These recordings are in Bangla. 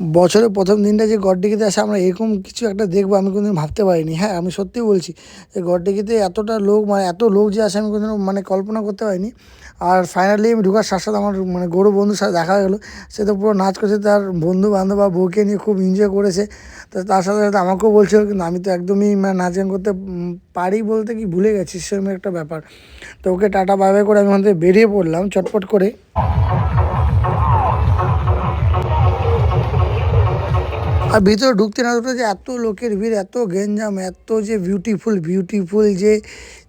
বছরের প্রথম দিনটা যে গডডিগিতে আসে, আমরা এরকম কিছু একটা দেখব, আমি কোনোদিন ভাবতে পারিনি। হ্যাঁ আমি সত্যিই বলছি যে গডডিগিতে এতটা লোক মানে এত লোক যে আসে, আমি কোনোদিনও মানে কল্পনা করতে পারিনি। আর ফাইনালি আমি ঢুকার সাথে সাথে আমার মানে গরু বন্ধুর সাথে দেখা গেলো। সে তো পুরো নাচ করছে, তার বন্ধু বান্ধব বা বউকে নিয়ে খুব এনজয় করেছে। তো তার সাথে সাথে আমাকেও বলছিল কিন্তু আমি তো একদমই মানে নাচ গান করতে পারি বলতে কি ভুলে গেছি, সেরকম একটা ব্যাপার। তো ওকে টাটা বাই করে আমি ওখান থেকে বেরিয়ে পড়লাম, চটপট করে। আর ভিতরে ঢুকতে না ঢুকতে যে এত লোকের ভিড়, এত গেঞ্জাম এত যে বিউটিফুল বিউটিফুল যে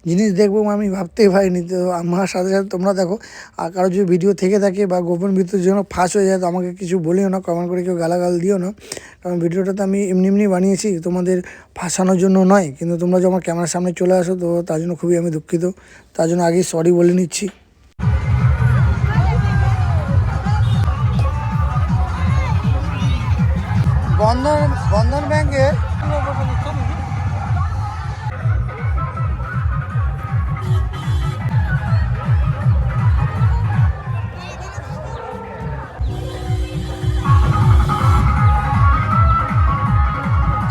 জিনিস দেখব আমি ভাবতেই পারিনি। তো আমার সাথে সাথে তোমরা দেখো, আর কারও যদি ভিডিও থেকে থাকে বা গোপন ভিতরের জন্য ফাঁস হয়ে যায়, তো আমাকে কিছু বলিও না কমেন্ট করে কেউ গালাগাল দিও না। কারণ ভিডিওটা তো আমি এমনি এমনি বানিয়েছি, তোমাদের ফাঁসানোর জন্য নয়। কিন্তু তোমরা যখন আমার ক্যামেরার সামনে চলে আসো, তো তার জন্য খুবই আমি দুঃখিত। তার জন্য আগেই সরি বলে নিচ্ছি। বন্ধন বন্ধন ব্যাংকে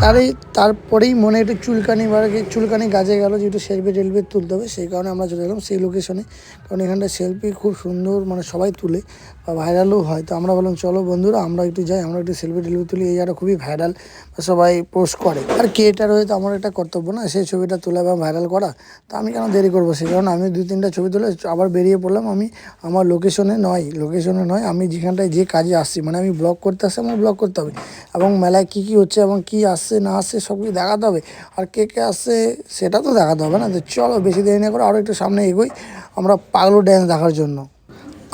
তারই, তারপরেই মনে একটু চুলকানি বা চুলকানি গাছে গেল যে একটু সেলফি টেলফি তুলতে হবে, সেই কারণে আমরা চলে গেলাম সেই লোকেশনে কারণ এখানটা সেলফি খুব সুন্দর মানে সবাই তুলে, বা ভাইরালও হয়। তো আমরা বললাম, চলো বন্ধুরা, আমরা একটু যাই, আমরা একটু সেলফি টেলফি তুলি। এই জায়গাটা খুবই ভাইরাল সবাই পোস্ট করে। আর ক্রিয়েটার হয়ে তো আমার একটা কর্তব্য না, সেই ছবিটা তোলা বা ভাইরাল করা। তো আমি কেন দেরি করব? সেই কারণে আমি দুই তিনটা ছবি তুলে, আবার বেরিয়ে পড়লাম আমি আমার লোকেশনে নয় লোকেশনে নয়, আমি যেখানটায় যে কাজে আসছি মানে আমি ব্লগ করতে আসছি, আমার ব্লগ করতে হবে। এবং মেলায় কী কী হচ্ছে এবং কী আসছে না আসছে সব কিছু দেখাতে হবে। আর কে কে আসছে সেটা তো দেখাতে হবে না। তো চলো, বেশি দেরি না করে আরও একটু সামনে এগোই আমরা পাগলু ড্যান্স দেখার জন্য।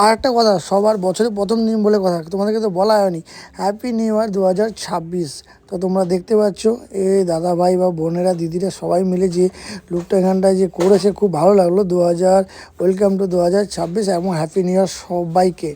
আর একটা কথা, সবার বছরের প্রথম দিন বলে কথা, তোমাদেরকে তো বলা হয়নি। হ্যাপি নিউ ইয়ার দু হাজার ছাব্বিশ। তো তোমরা দেখতে পাচ্ছ, এই দাদা ভাই বা বোনেরা, দিদিরা সবাই মিলে যে লুকটা এখানটায় যে করেছে, খুব ভালো লাগল। দু হাজার ওয়েলকাম টু দু হাজার ছাব্বিশ এবং হ্যাপি নিউ ইয়ার সবাইকে।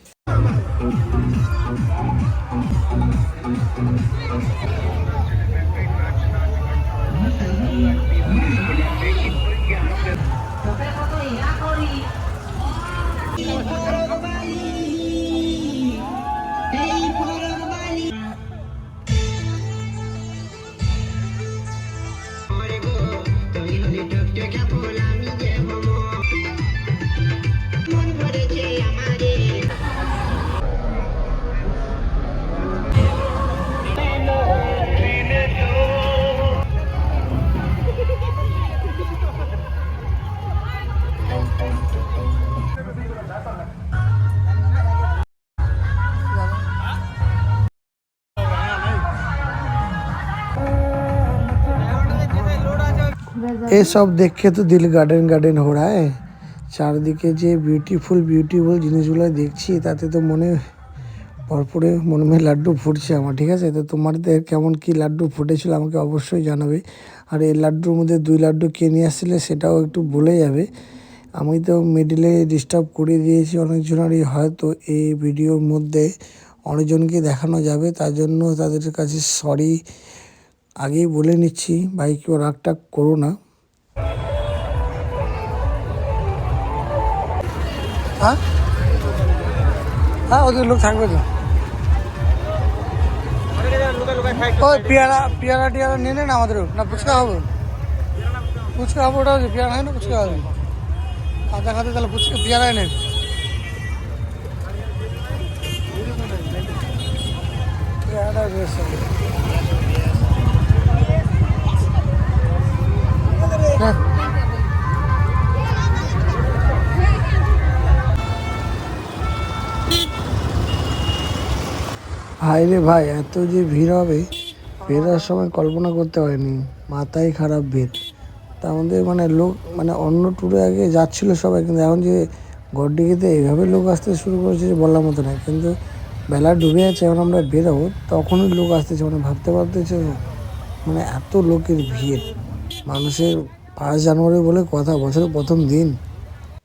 এসব দেখে তো দিল গার্ডেন গার্ডেন হোড়ায় চারদিকে যে বিউটিফুল বিউটিফুল জিনিসগুলো দেখছি, তাতে তো মনে ভরপুরে মনে মনে লাড্ডু ফুটছে আমার, ঠিক আছে? তো তোমাদের কেমন কি লাড্ডু ফুটেছিল আমাকে অবশ্যই জানাবে। আর এই লাড্ডুর মধ্যে দুই লাড্ডু কে নিয়ে আসছিলে সেটাও একটু বলে যাবে। আমি তো মিডিলে ডিস্টার্ব করে দিয়েছি অনেকজনেরই, হয়তো এই ভিডিওর মধ্যে অনেকজনকে দেখানো যাবে। তার জন্য তাদের কাছে সরি আগেই বলে নিচ্ছি, ভাই, কেউ রাগটা করো না। হ্যাঁ? হ্যাঁ ওদের লোক থাকবে তো। ওই পেয়ারা পেয়ারা টিয়ারা নিয়ে নেন আমাদেরও না, ফুচকা হবে ফুচকা হবে ওটা পেয়ারা, হয় না ফুচকা হবে কাঁচা খাতে তাহলে ফুচকা পেয়ারাই নেন পেয়ারাটা বেশ ভাই রে ভাই, এত যে ভিড় হবে বেরোর সময় কল্পনা করতে পারিনি। মাথায় খারাপ ভিড়। তা আমাদের মানে লোক মানে অন্য ট্যুরে আগে যাচ্ছিল সবাই, কিন্তু এখন যে গড্ডিগিতে এইভাবে লোক আসতে শুরু করেছে যে বলার মতো না কিন্তু বেলা ডুবে আছে, এখন আমরা বেরোবো, তখনই লোক আসতেছে মানে ভাবতে পারতেছে মানে এত লোকের ভিড়। মানুষের ফার্স্ট জানুয়ারি বলে কথা বছরের প্রথম দিন।